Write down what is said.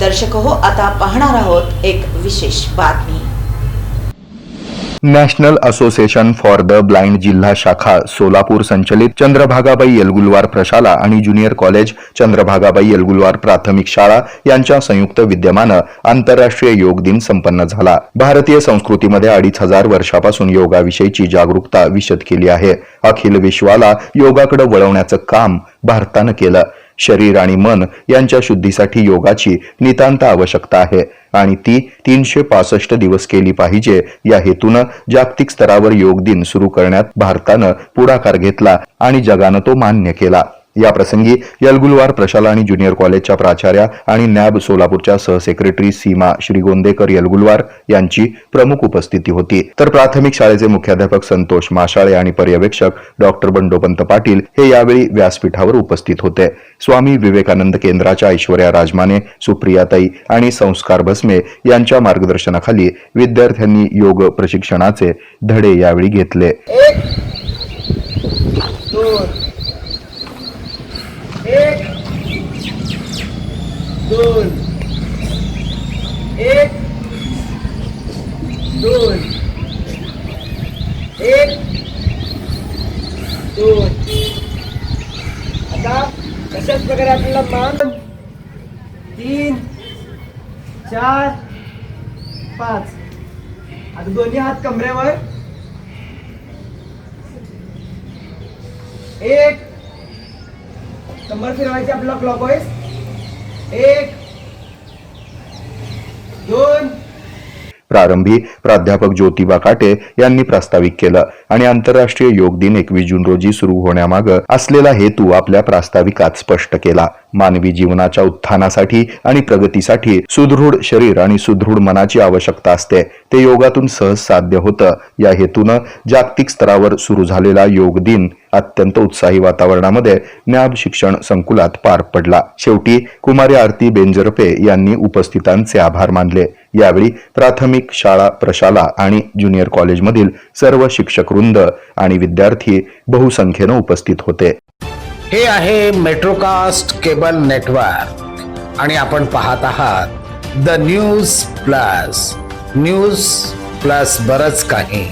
दर्शक हो आता पाहणार आहोत एक विशेष बातमी. National association for the blind जिल्हा शाखा सोलापूर संचलित चंद्रभागाबाई येलगुलवार प्रशाला आणि ज्युनियर कॉलेज चंद्रभागाबाई येलगुलवार प्राथमिक शाळा यांच्या संयुक्त विद्यमानं आंतरराष्ट्रीय योग दिन संपन्न झाला. भारतीय संस्कृतीमध्ये अडीच हजार वर्षापासून योगाविषयीची जागरूकता विशद केली आहे. अखिल विश्वाला योगाकडे वळवण्याचं काम भारतानं केलं. शरीर आणि मन यांच्या शुद्धीसाठी योगाची नितांत आवश्यकता आहे. आणि ती तीनशे पासष्ट दिवस केली पाहिजे. या हेतूनं जागतिक स्तरावर योग दिन सुरू करण्यात भारतानं पुढाकार घेतला आणि जगानं तो मान्य केला. या प्रसंगी यलगुलवार प्रशाला आणि ज्युनियर कॉलेजच्या प्राचार्या आणि नॅब सोलापूरच्या सहसेक्रेटरी सीमा श्रीगोंदेकर यलगुलवार यांची प्रमुख उपस्थिती होती. तर प्राथमिक शाळेचे मुख्याध्यापक संतोष माशाळे आणि पर्यवेक्षक डॉक्टर बंडोपंत पाटील हे यावेळी व्यासपीठावर उपस्थित होते. स्वामी विवेकानंद केंद्राच्या ऐश्वर्या राजमाने सुप्रियाताई आणि संस्कार भस्मे यांच्या मार्गदर्शनाखाली विद्यार्थ्यांनी योग प्रशिक्षणाचे धडे यावेळी घेतले एक दोन एक दोन. एक. दोन. एक. दोन. आता कशाच प्रकारे आपल्याला मान. तीन. चार. पाच. आता दोन्ही हात कमरेवर. एक. कंबर फिरवायची आपला क्लॉकवाईज एक दोन प्रारंभी प्राध्यापक ज्योतिबा काटे यांनी प्रास्ताविक केलं. आणि आंतरराष्ट्रीय योग दिन एकवीस जून रोजी सुरू होण्यामागं असलेला हेतू आपल्या प्रास्ताविकात स्पष्ट केला. मानवी जीवनाच्या उत्थानासाठी आणि प्रगतीसाठी सुदृढ शरीर आणि सुदृढ मनाची आवश्यकता असते. ते योगातून सहज साध्य होतं. या हेतूनं जागतिक स्तरावर सुरू झालेला योग दिन अत्यंत उत्साही वातावरणामध्ये ज्ञाब शिक्षण संकुलात पार पडला. शेवटी कुमारी आरती बेंजरपे यांनी उपस्थितांचे आभार मानले. यावेळी प्राथमिक शाळा प्रशाला आणि ज्युनियर कॉलेजमधील सर्व शिक्षक वृंद आणि विद्यार्थी बहुसंख्येनं उपस्थित होते. हे आहे मेट्रोकास्ट केबल नेटवर्क आणि आपण पाहत आहात the news plus news plus बरच काही.